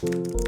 Música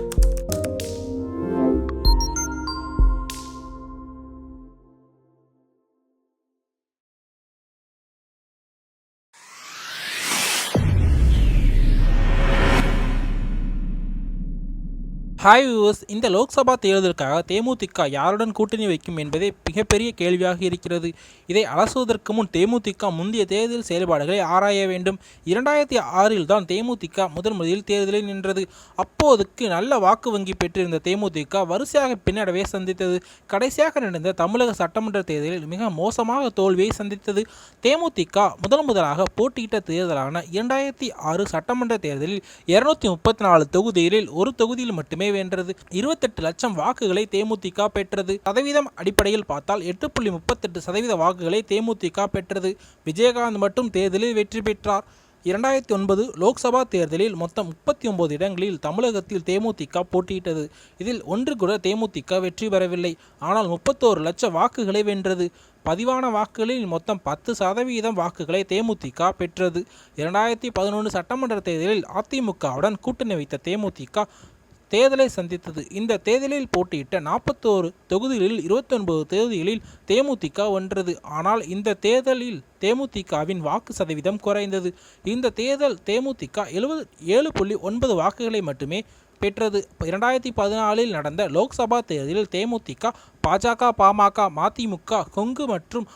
hi viewers இந்த லோக்சபா தேர்தலுக்காக தேமுதிக யாருடன் கூட்டணி வைக்கும் என்பதே மிகப்பெரிய கேள்வியாக இருக்கிறது. இதை அலசுவதற்கு முன் தேமுதிக முந்தைய தேர்தல் செயல்பாடுகளை ஆராய வேண்டும். இரண்டாயிரத்தி ஆறில் தான் தேமுதிக முதன் முதலில் தேர்தலில் நின்றது. அப்போதுக்கு நல்ல வாக்கு வங்கி பெற்றிருந்த தேமுதிக வரிசையாக பின்னடைவை சந்தித்தது. கடைசியாக நடந்த தமிழக சட்டமன்ற தேர்தலில் மிக மோசமாக தோல்வியை சந்தித்தது. தேமுதிக முதன் முதலாக போட்டியிட்ட தேர்தலான இரண்டாயிரத்தி ஆறு சட்டமன்ற தேர்தலில் இருநூத்தி முப்பத்தி நாலு தொகுதிகளில் ஒரு தொகுதியில் மட்டுமே வென்றது இருபத்தெட்டு லட்சம் வாக்குகளை தேமுதிக பெற்றது. சதவீதம் அடிப்படையில் பார்த்தால் எட்டு புள்ளி முப்பத்தெட்டு சதவீத வாக்குகளை தேமுதிக பெற்றது. விஜயகாந்த் மட்டும் தேர்தலில் வெற்றி பெற்றார். இரண்டாயிரத்தி ஒன்பது லோக்சபா தேர்தலில் மொத்தம் முப்பத்தி ஒன்பது இடங்களில் தமிழகத்தில் தேமுதிக போட்டியிட்டது. இதில் ஒன்று கூட தேமுதிக வெற்றி பெறவில்லை. ஆனால் முப்பத்தோரு லட்சம் வாக்குகளை வென்றது. பதிவான வாக்குகளில் மொத்தம் பத்து சதவீதம் வாக்குகளை தேமுதிக பெற்றது. இரண்டாயிரத்தி பதினொன்று சட்டமன்ற தேர்தலில் அதிமுகவுடன் கூட்டணி வைத்த தேமுதிக தேர்தலை சந்தித்தது. இந்த தேர்தலில் போட்டியிட்ட நாற்பத்தோரு தொகுதிகளில் இருபத்தொன்பது தொகுதிகளில் தேமுதிக வென்றது. ஆனால் இந்த தேர்தலில் தேமுதிகவின் வாக்கு சதவீதம் குறைந்தது. இந்த தேர்தல் தேமுதிக எழுபது ஏழு புள்ளி ஒன்பது வாக்குகளை மட்டுமே பெற்றது. இரண்டாயிரத்தி பதினாலில் நடந்த லோக்சபா தேர்தலில் தேமுதிக பாஜக பாமக மதிமுக கொங்கு மற்றும்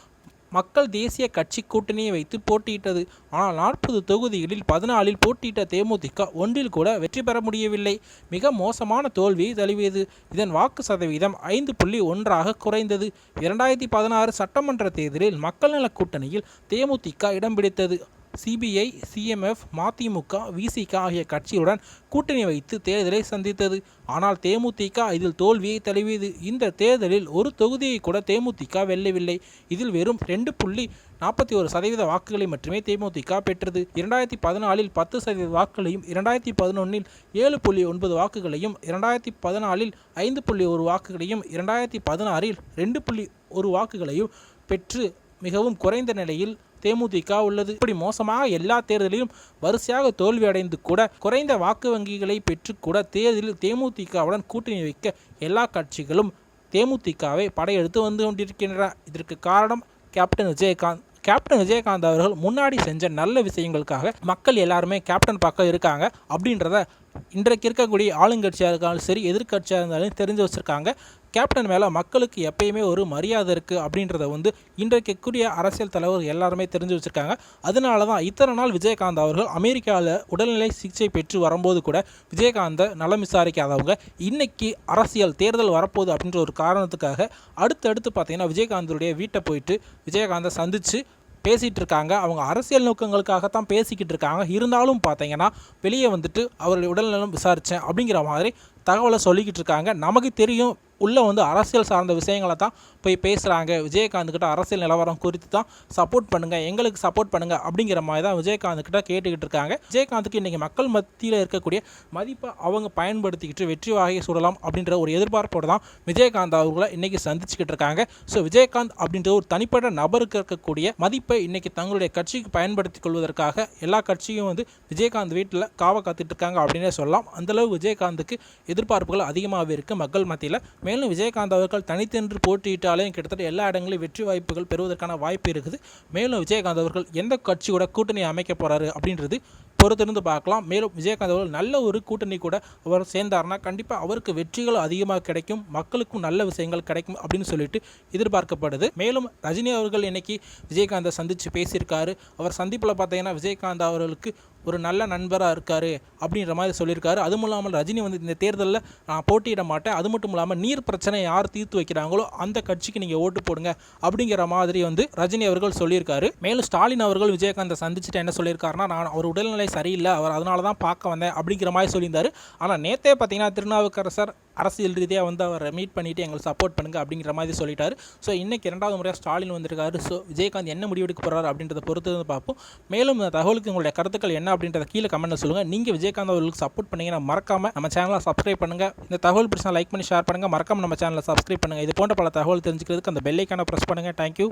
மக்கள் தேசிய கட்சி கூட்டணியை வைத்து போட்டியிட்டது. ஆனால் நாற்பது தொகுதிகளில் பதினாலில் போட்டியிட்ட தேமுதிக ஒன்றில் கூட வெற்றி பெற முடியவில்லை. மிக மோசமான தோல்வியை தழுவியது. இதன் வாக்கு சதவீதம் ஐந்து புள்ளி ஒன்றாக குறைந்தது. இரண்டாயிரத்தி பதினாறு சட்டமன்ற தேர்தலில் மக்கள் நல கூட்டணியில் தேமுதிக இடம் பிடித்தது. சிபிஐ சிஎம்எஃப் மதிமுக விசிக ஆகிய கட்சியுடன் கூட்டணி வைத்து தேர்தலை சந்தித்தது. ஆனால் தேமுதிக இதில் தோல்வியை தழுவியது. இந்த தேர்தலில் ஒரு தொகுதியை கூட தேமுதிக வெல்லவில்லை. இதில் வெறும் ரெண்டு புள்ளி நாற்பத்தி ஒரு சதவீத வாக்குகளை மட்டுமே தேமுதிக பெற்றது. இரண்டாயிரத்தி பதினாலில் பத்து சதவீத வாக்குகளையும் இரண்டாயிரத்தி பதினொன்றில் ஏழு புள்ளி ஒன்பது வாக்குகளையும் இரண்டாயிரத்தி பதினாலில் ஐந்து புள்ளி ஒரு வாக்குகளையும் இரண்டாயிரத்தி பதினாறில் ரெண்டு புள்ளி ஒரு வாக்குகளையும் பெற்று மிகவும் குறைந்த நிலையில் தேமுதிக உள்ளது. இப்படி மோசமாக எல்லா தேர்தலிலும் வரிசையாக தோல்வி அடைந்து கூட குறைந்த வாக்கு வங்கிகளை பெற்று கூட தேர்தலில் தேமுதிகவுடன் கூட்டணி வைக்க எல்லா கட்சிகளும் தேமுதிகவை படையெடுத்து வந்து கொண்டிருக்கின்றன. இதற்கு காரணம் கேப்டன் விஜயகாந்த். கேப்டன் விஜயகாந்த் அவர்கள் முன்னாடி செஞ்ச நல்ல விஷயங்களுக்காக மக்கள் எல்லாருமே கேப்டன் பக்கம் இருக்காங்க அப்படின்றத இன்றைக்கு இருக்கக்கூடிய ஆளுங்கட்சியாக இருந்தாலும் சரி எதிர்கட்சியாக இருந்தாலும் தெரிஞ்சு வச்சுருக்காங்க. கேப்டன் மேலே மக்களுக்கு எப்பயுமே ஒரு மரியாதை இருக்குது அப்படின்றத வந்து இன்றைக்கு கூடிய அரசியல் தலைவர் எல்லாருமே தெரிஞ்சு வச்சுருக்காங்க. அதனால தான் இத்தனை நாள் விஜயகாந்த் அவர்கள் அமெரிக்காவில் உடல்நிலை சிகிச்சை பெற்று வரும்போது கூட விஜயகாந்தை நலம் விசாரிக்காதவங்க இன்றைக்கி அரசியல் தேர்தல் வரப்போகுது அப்படின்ற ஒரு காரணத்துக்காக அடுத்தடுத்து பார்த்தீங்கன்னா விஜயகாந்தருடைய வீட்டை போயிட்டு விஜயகாந்தை சந்தித்து பேசிகிட்டு இருக்காங்க அவங்க அரசியல் நோக்கங்களுக்காகத்தான் பேசிக்கிட்டு இருக்காங்க இருந்தாலும் பார்த்தீங்கன்னா வெளியே வந்துட்டு அவருடைய உடல்நலம் விசாரித்தேன் அப்படிங்கிற மாதிரி தகவலை சொல்லிக்கிட்டு இருக்காங்க. நமக்கு தெரியும் உள்ளே வந்து அரசியல் சார்ந்த விஷயங்களை தான் போய் பேசுகிறாங்க விஜயகாந்த் கிட்ட அரசியல் நிலவரம் குறித்து தான் சப்போர்ட் பண்ணுங்கள் எங்களுக்கு சப்போர்ட் பண்ணுங்கள் அப்படிங்கிற மாதிரி தான் விஜயகாந்த் கிட்ட கேட்டுக்கிட்டு இருக்காங்க. விஜயகாந்துக்கு இன்றைக்கி மக்கள் மத்தியில் இருக்கக்கூடிய மதிப்பை அவங்க பயன்படுத்திக்கிட்டு வெற்றி வாகையை சுடலாம் அப்படின்ற ஒரு எதிர்பார்ப்போடு தான் விஜயகாந்த் அவர்களை இன்றைக்கி சந்திச்சுக்கிட்டு இருக்காங்க. ஸோ விஜயகாந்த் அப்படின்ற ஒரு தனிப்பட்ட நபருக்கு இருக்கக்கூடிய மதிப்பை இன்றைக்கி தங்களுடைய கட்சிக்கு பயன்படுத்தி கொள்வதற்காக எல்லா கட்சியும் வந்து விஜயகாந்த் வீட்டில் காவ காத்துட்டு இருக்காங்க அப்படின்னே சொல்லலாம். அந்தளவு விஜயகாந்துக்கு எதிர்பார்ப்புகள் அதிகமாகவே இருக்குது மக்கள் மத்தியில் மேலும் விஜயகாந்த் அவர்கள் தனித்தென்று போட்டியிட்டாலே கிட்டத்தட்ட எல்லா இடங்களிலும் வெற்றி வாய்ப்புகள் பெறுவதற்கான வாய்ப்பு இருக்குது. மேலும் விஜயகாந்த் அவர்கள் எந்த கட்சியோட கூட்டணி அமைக்க போகிறாரு அப்படின்றது பொறுத்திருந்து பார்க்கலாம். மேலும் விஜயகாந்த் அவர்கள் நல்ல ஒரு கூட்டணி கூட அவர் சேர்ந்தார்னா கண்டிப்பாக அவருக்கு வெற்றிகள் அதிகமாக கிடைக்கும் மக்களுக்கும் நல்ல விஷயங்கள் கிடைக்கும் அப்படின்னு சொல்லிட்டு எதிர்பார்க்கப்படுது. மேலும் ரஜினி அவர்கள் இன்னைக்கு விஜயகாந்தை சந்தித்து பேசியிருக்காரு. அவர் சந்திப்பில் பார்த்தீங்கன்னா விஜயகாந்த் அவர்களுக்கு ஒரு நல்ல நண்பராக இருக்கார் அப்படின்ற மாதிரி சொல்லியிருக்காரு. அதுவும் இல்லாமல் ரஜினி வந்து இந்த தேர்தலில் நான் போட்டியிட மாட்டேன். அது மட்டும் இல்லாமல் நீர் பிரச்சனை யார் தீர்த்து வைக்கிறாங்களோ அந்த கட்சிக்கு நீங்கள் ஓட்டு போடுங்க அப்படிங்கிற மாதிரி வந்து ரஜினி அவர்கள் சொல்லியிருக்காரு. மேலும் ஸ்டாலின் அவர்கள் விஜயகாந்தை சந்திச்சுட்டு என்ன சொல்லியிருக்காருன்னா நான் அவர் உடல்நிலை சரியில்லை அவர் அதனால தான் பார்க்க வந்தேன் அப்படிங்கிற மாதிரி சொல்லியிருந்தார். ஆனால் நேற்றே பார்த்தீங்கன்னா திருநாவுக்கரசர் அரசியல் ரீதியாக வந்து அவரை மீட் பண்ணிவிட்டு எங்களுக்கு சப்போர்ட் பண்ணுங்கள் அப்படிங்கிற மாதிரி சொல்லிட்டாரு. ஸோ இன்றைக்கி இரண்டாவது முறையாக ஸ்டாலின் வந்திருக்காரு. ஸோ விஜயகாந்த் என்ன முடிவெடுக்க போகிறாரு அப்படின்றத பொறுத்து வந்து பார்ப்போம். மேலும் இந்த தகவலுக்கு உங்களுடைய கருத்துக்கள் என்ன அப்படின்றத கீழே கமெண்ட் சொல்லுங்கள் நீங்கள் விஜயகாந்த் அவர்களுக்கு சப்போர்ட் பண்ணீங்கன்னா மறக்காமல் நம்ம சேனலை சப்ஸ்கிரைப் பண்ணுங்கள் இந்த தகவல் பிரச்சனை லைக் பண்ணி ஷேர் பண்ணுங்கள் மறக்காமல் நம்ம சேனலை சப்ஸ்கிரைப் பண்ணுங்கள் இது போன்ற பல தகவல் தெரிஞ்சுக்கிறதுக்கு அந்த பெல்லைக்கான ப்ரெஸ் பண்ணுங்கள் தேங்க்யூ